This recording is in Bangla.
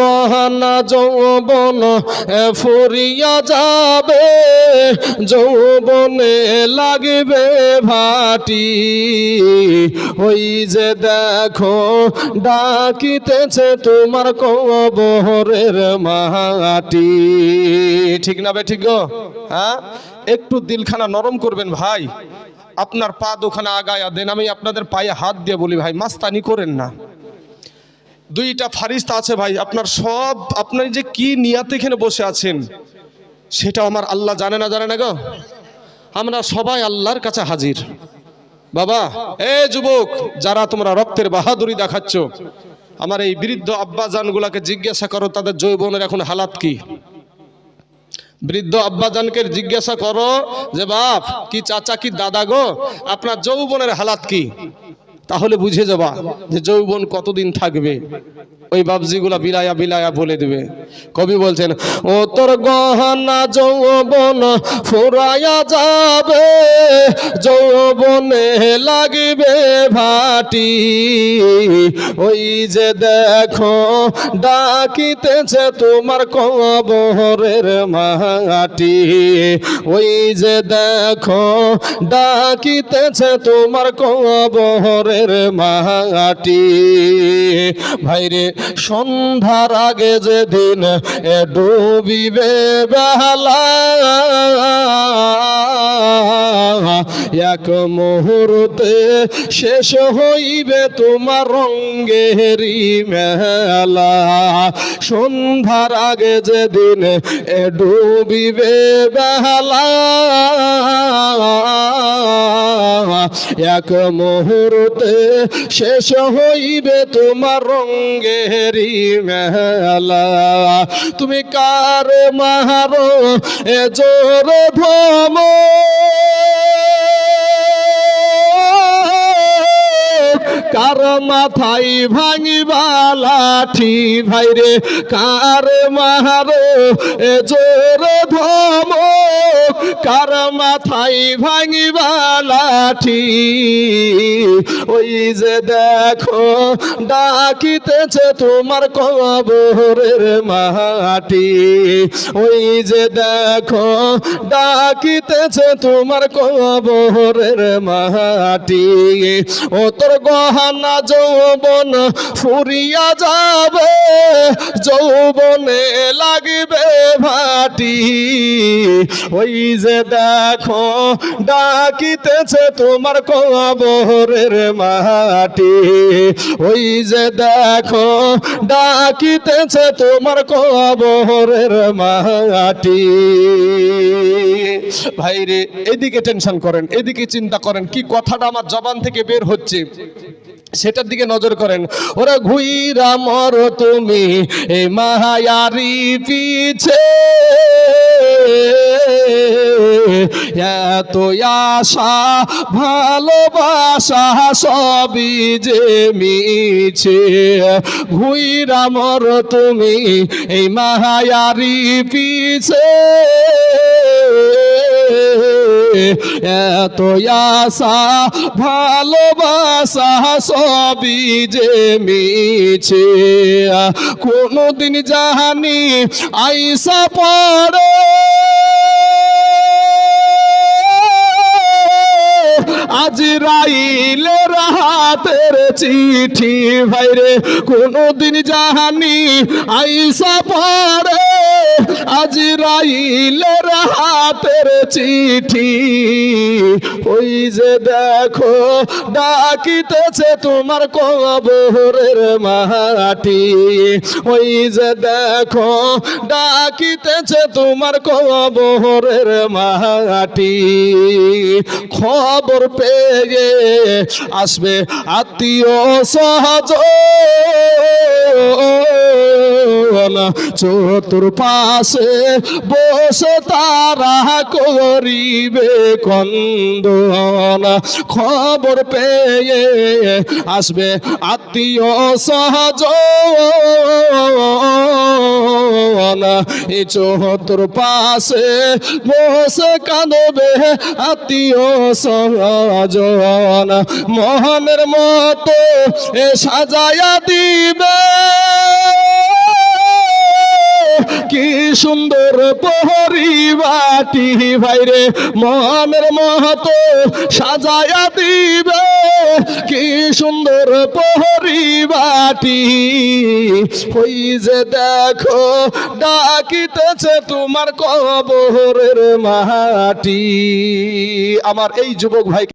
গহনা যৌবন ফুরিয়া যাবে, যৌবনে লাগবে ভাটি। ওই যে দেখো, ডাকিতেছে তোমার কবরের মাটি। ঠিক না বে, ঠিক গো? হ্যাঁ? একটু দিলখানা নরম করবেন ভাই। আপনার পা দোখানা আগায়া দেন, আমি আপনাদের পায়ে হাত দিয়ে বলি ভাই, মাস্তানি করেন না। দুইটা ফারিস্তা আছে ভাই, আপনার সব, আপনার যে কি নিয়াতে এখানে বসে আছেন সেটা আমার আল্লাহ জানে না জানে না গো। আমরা সবাই আল্লাহর কাছে হাজির। বাবা, এ যুবক, যারা তোমরা রক্তের বাহাদুরি দেখাচ্ছ, আমার এই বৃদ্ধ আব্বাজানগুলাকে জিজ্ঞাসা করো, তাদের যৌবনের এখন হালাত কি? বৃদ্ধ আব্বাজানকে জিজ্ঞাসা করো যে, বাপ, কি চাচা, কি দাদা গো? আপনার যৌবনের হালাত কি? তাহলে বুঝে যাবা যে যৌবন কতদিন থাকবে। ওই বাবজিগুলা বিলায়া বিলায়া বলে দিবে। কবি বলছেন ও তোর গহনা যৌবন ফুরায়া যাবে, যৌবনে লাগবে ভাটি। ওই যে দেখো, ডাকিতেছে তোমার কবরের মাটি। ওই যে দেখো, ডাকিতেছে তোমার কবরের মাটি। ভাইরে সন্ধ্যার আগে যেদিন এ ডুবিবে বেহালা এক মুহূর্তে শেষ হইবে তোমার রঙ্গেরি মেলা। সন্ধ্যার আগে যেদিন এ ডুবিবে বেহালা এক মুহূর্তে শেষ হইবে তোমার রঙ্গেরি মেলা। তুমি কার মারো এ জোর ভম কার মাথায় ভাঙিবা লাঠি? ভাইরে কার মারো এ জোর ধম কার মাথায় ভাঙিবা লাঠি? ওই যে দেখো, ডাকিতেছে তোমার কবরের মাটি। ওই যে দেখো, ডাকিতেছে তোমার কবরের মাটি। ও তোর গহনা যৌবন ফুরিয়া যাবে, যৌবনে লাগবে ভাটি। ওই যে দেখো, ডাকিতেছে তোমার কবরের মাটি। ওই যে দেখো, ডাকিতেছে তোমার কবরের মাটি। ভাইরে এদিকে টেনশন করেন, এদিকে চিন্তা করেন, কি কথাটা আমার জবান থেকে বের হচ্ছে? সেটার দিকে নজর করেন। ওরা ঘুইরা মর তুমি এই মায়ারি পিছে। এত আশা, ভালোবাসা সবই যে মিছে। ঘুইরা মর তুমি এই মায়ারি পিছে। এত আশা, ভালোবাসা সবই যে মিছে। কোনদিন জাহানি আইসা পড়ে। আজ রাইলের হাতের চিঠি, ভাইরে, কোনদিন জাহানি আইসা পড়ে। আজ রাইলের হাতের চিঠি। ওই যে দেখো, ডাকিতেছে তোমার কবরের মাটি। ওই যে দেখো, ডাকিতেছে তোমার কবরের মাটি। খবর পেয়ে আসবে আত্মীয় সহজ চতুর পাশে বসে তারা করিবে কন্দন খবর পেয়ে আসবে আত্মীয় সহজ এই চতুর পাশে বসে কাঁদবে আত্মীয় সহজন মহানের মতো এ সাজায়া দিবে। সুন্দর পরিবাটি ভাইরে, মনের মহতো সাজায়া দিবে। কি সুন্দর পরিবাটি ওই যে দেখো, ডাকিতেছে তোমার কবরের মাটি। আমার এই যুবক ভাই